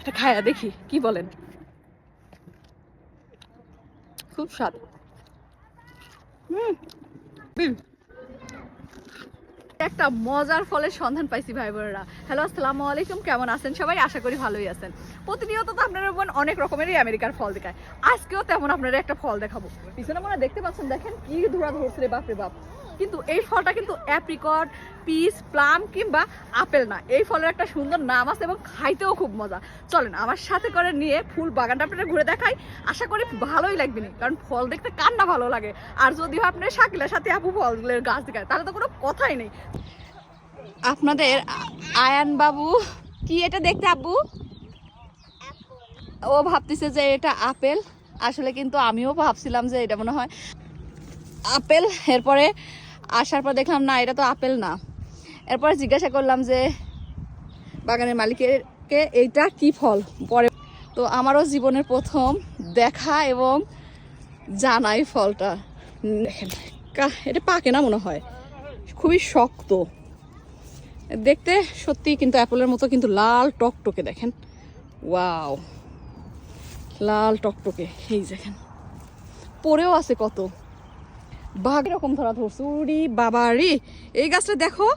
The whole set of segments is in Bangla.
এটা খায়া দেখি, কি বলেন? খুব স্বাদ। হুম। একটা মজার ফলের সন্ধান পাইছি ভাই বোনেরা হ্যালো, আসসালামু আলাইকুম, কেমন আছেন সবাই? আশা করি ভালোই আছেন। প্রতিনিয়ত তো আপনারা বোন অনেক রকমেরই আমেরিকার ফল দেখায়। আজকেও তেমন আপনারা একটা ফল দেখাবো। পিছনে মনে দেখতে পাচ্ছেন, দেখেন কি ধরা ধরছে রে, বাপরে বাপ। কিন্তু এই ফলটা কিন্তু অ্যাপ্রিকট পিস প্লাম কিংবা আপেল না। এই ফলের একটা সুন্দর নাম আছে এবং খাইতেও খুব মজা। চলেন আমার সাথে করে নিয়ে ফুল বাগানটা আপনারা ঘুরে দেখাই। আশা করি ভালোই লাগবে না, কারণ ফল দেখতে কার না ভালো লাগে। আর যদিও আপনার শাকিলার সাথে আপু ফলের গাছ দেখায়, তাহলে তো কোনো কথাই নেই। আপনাদের আয়ান বাবু, কি এটা দেখতে আব্বু? ও ভাবতেছে যে এটা আপেল। আসলে কিন্তু আমিও ভাবছিলাম যে এটা মনে হয় আপেল। এরপরে আসার পর দেখলাম, না, এটা তো আপেল না। এরপরে জিজ্ঞাসা করলাম যে, বাগানের মালিকেরকে এইটা কি ফল? পরে তো আমারও জীবনের প্রথম দেখা এবং জানাই ফলটা। এটা পাকে না মনে হয়। খুবই শক্ত। দেখতে সত্যি কিন্তু অ্যাপেলের মতো, কিন্তু লাল টকটকে, দেখেন। ওয়াও, লাল টকটকে, এই দেখেন। পরেও আছে কত। বাঘ এরকম ধরা ধরছে। উড়ি বাবারি এই গাছটা দেখো।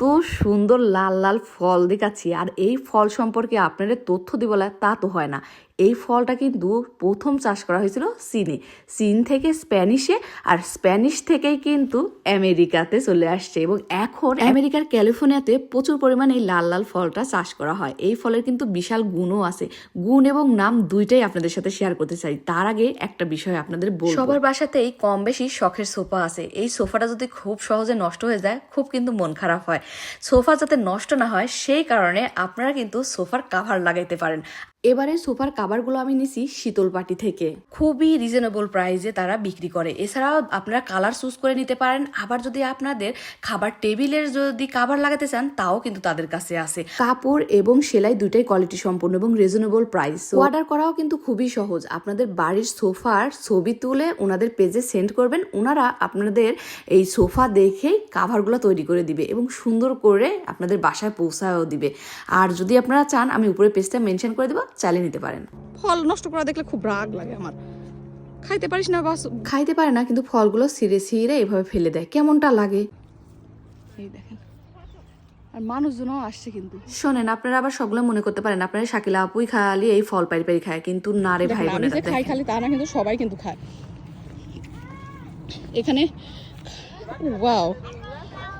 তো সুন্দর লাল লাল ফল দেখাচ্ছি। আর এই ফল সম্পর্কে আপনাদের তথ্য দিবলা তা তো হয় না। এই ফলটা কিন্তু প্রথম চাষ করা হয়েছিল চীনে। চীন থেকে স্প্যানিশে আর স্প্যানিশ থেকেই কিন্তু আমেরিকাতে চলে আসছে এবং এখন আমেরিকার ক্যালিফোর্নিয়াতে প্রচুর পরিমাণে এই লাল লাল ফলটা চাষ করা হয়। এই ফলের কিন্তু বিশাল গুণও আছে। গুণ এবং নাম দুইটাই আপনাদের সাথে শেয়ার করতে চাই। তার আগে একটা বিষয় আপনাদের বলব। সবার বাসাতেই কম বেশি শখের সোফা আছে। এই সোফাটা যদি খুব সহজে নষ্ট হয়ে যায় খুব কিন্তু মন খারাপ হয়। সোফা যাতে নষ্ট না হয় সেই কারণে আপনারা কিন্তু সোফার কাভার লাগাইতে পারেন। এবারে সোফার কাভারগুলো আমি নিছি শীতল পাটি থেকে। খুবই রিজনেবল প্রাইসে তারা বিক্রি করে। এছাড়াও আপনারা কালার চুজ করে নিতে পারেন। আবার যদি আপনাদের খাবার টেবিলের যদি কাভার লাগাতে চান, তাও কিন্তু তাদের কাছে আছে। কাপড় এবং সেলাই দুইটাই কোয়ালিটি সম্পূর্ণ এবং রিজনেবল প্রাইস অর্ডার করাও কিন্তু খুবই সহজ। আপনাদের বাড়ির সোফার ছবি তুলে ওনাদের পেজে সেন্ড করবেন। ওনারা আপনাদের এই সোফা দেখেই কাভারগুলো তৈরি করে দিবে এবং সুন্দর করে আপনাদের বাসায় পৌঁছায়ও দিবে। আর যদি আপনারা চান, আমি উপরে পেজটা মেনশন করে দেবো। চালিয়ে নিতে পারেন। ফল নষ্ট করা দেখলে খুব রাগ লাগে আমার। খাইতে পারিস না বাস। খাইতে পারে না কিন্তু ফলগুলো ছিঁড়ে ছিঁড়ে এভাবে ফেলে দেয়। কেমনটা লাগে? এই দেখেন। আর মানুষজনও আসছে কিন্তু। শোনেন আপনারা আবার সবগুলো মনে করতে পারেন। আপনারা শাকিলা আপুই খালি এই ফল পারি পারি খায় কিন্তু না রে ভাই বোনেরা খাই। খালি তা না কিন্তু সবাই কিন্তু খায়। এখানে ওয়াও।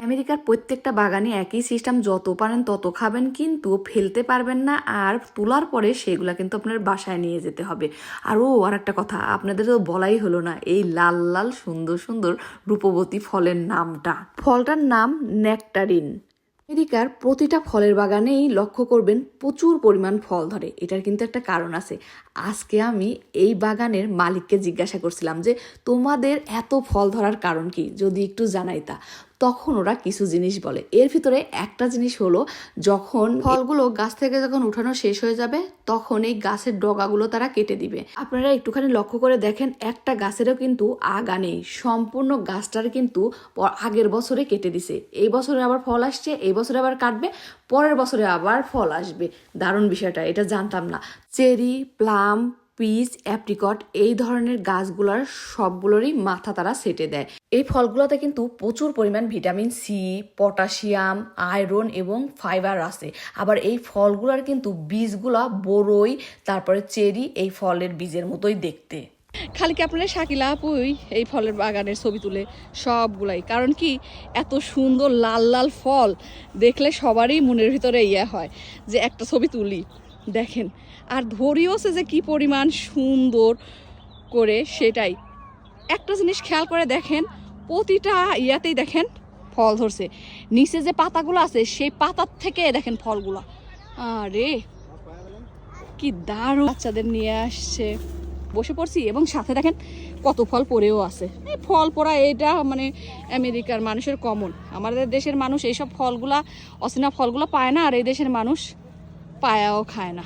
আমেরিকার প্রত্যেকটা বাগানে একই সিস্টেম, যত পারেন তত খাবেন, কিন্তু ফেলতে পারবেন না আর তোলার পরে সেগুলা কিন্তু আপনার বাসায় নিয়ে যেতে হবে। আর ও, আর একটা কথা, আপনাদের তো বলাই হলো না, এই লাল লাল, সুন্দর সুন্দর রূপবতী ফলের নামটা। ফলটার নাম নেকটারিন আমেরিকার প্রতিটা ফলের বাগানেই লক্ষ্য করবেন প্রচুর পরিমাণ ফল ধরে, এটার কিন্তু একটা কারণ আছে। আজকে আমি এই বাগানের মালিককে জিজ্ঞাসা করছিলাম যে, তোমাদের এত ফল ধরার কারণ কি? যদি একটু জানাইতা। তখন ওরা কিছু জিনিস বলে। এর ভিতরে একটা জিনিস হলো, যখন ফলগুলো গাছ থেকে যখন উঠানো শেষ হয়ে যাবে, তখন এই গাছের ডগাগুলো তারা কেটে দিবে। আপনারা একটুখানি লক্ষ্য করে দেখেন, একটা গাছেরও কিন্তু আগা নেই। সম্পূর্ণ গাছটার কিন্তু আগের বছরে কেটে দিছে। এই বছরে আবার ফল আসছে, এই বছরে আবার কাটবে, পরের বছরে আবার ফল আসবে। দারুণ বিষয়টা, এটা জানতাম না। চেরি, প্লাম পিচ অ্যাপ্রিকট এই ধরনের গাছগুলোর সবগুলোরই মাথা তারা সেটে দেয়। এই ফলগুলোতে কিন্তু প্রচুর পরিমাণ ভিটামিন সি পটাশিয়াম, আয়রন এবং ফাইবার আছে। আবার এই ফলগুলোর কিন্তু বীজগুলা বড়ই, তারপরে চেরি এই ফলের বীজের মতোই দেখতে। খালি কি আপনারা শাকিলা আপুই এই ফলের বাগানের ছবি তুলে সবগুলাই? কারণ কি, এত সুন্দর লাল লাল ফল দেখলে সবারই মনের ভিতরে ইয়ে হয় যে একটা ছবি তুলি। দেখেন, আর ধরিওছে যে কি পরিমাণ সুন্দর করে সেটাই। একটা জিনিস খেয়াল করে দেখেন, প্রতিটা ইয়াতেই দেখেন ফল ধরছে। নিচে যে পাতাগুলো আছে, সেই পাতার থেকে দেখেন ফলগুলো। আরে, কি দারুণ! বাচ্চাদের নিয়ে আসছে। বসে পড়ছি, এবং সাথে দেখেন কত ফল পড়েও আছে। এই ফল পড়া এটা মানে আমেরিকার মানুষের কমন আমাদের দেশের মানুষ এইসব ফলগুলা, অচেনা ফলগুলো পায় না, আর এই দেশের মানুষ পায়াও খায় না।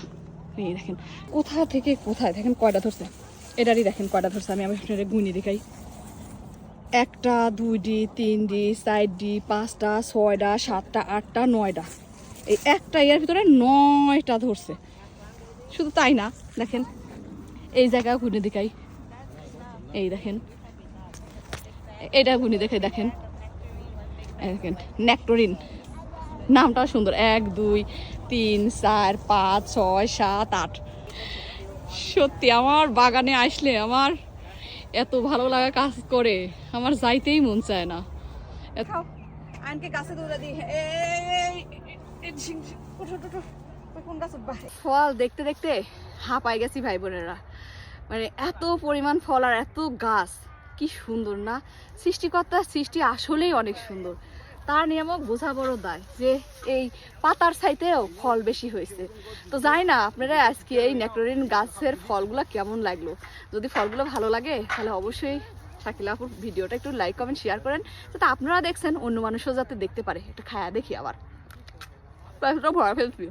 এই দেখেন, কোথা থেকে কোথায়? দেখেন কয়টা ধরছে। এটারই দেখেন কয়টা ধরছে। আমি আমি আপনাদের গুনি দেখাই। একটা দুইটি তিনটি চারটি পাঁচটা ছয়টা সাতটা আটটা নয়টা এই একটা ইয়ার ভিতরে নয়টা ধরছে। শুধু তাই না, দেখেন। এই জায়গা ঘুরে দেখাই। এই দেখেন। এটা ঘুরে দেখে দেখেন। দেখেন, নেক্টোরিন। নামটা সুন্দর। এক দুই তিন চার পাঁচ ছয় সাত আট। সত্যি আমার বাগানে আসলে আমার এত ভালো লাগা কাজ করে। আমার যাইতেই মন চায় না। এত- আনকে গাছে দৌড়া দিই ফল দেখতে দেখতে হাঁপাই গেছি ভাই বোনেরা মানে এত পরিমাণ ফল আর এত গাছ। কি সুন্দর না? সৃষ্টিকর্তার সৃষ্টি আসলেই অনেক সুন্দর। তার নিয়ামক বোঝা বড় দায় যে এই পাতার সাইতেও ফল বেশি হয়েছে। তো যাই না, আপনারা আজকে এই নেক্টোরিন গাছের ফলগুলো কেমন লাগল? যদি ফলগুলো ভালো লাগে, তাহলে অবশ্যই শাকিলা আপুর ভিডিওটা একটু লাইক কমেন্ট শেয়ার করেন, যাতে আপনারা দেখছেন অন্য মানুষও যাতে দেখতে পারে। একটু খায়া দেখি আবার। প্রায় ভরা ফেলছি।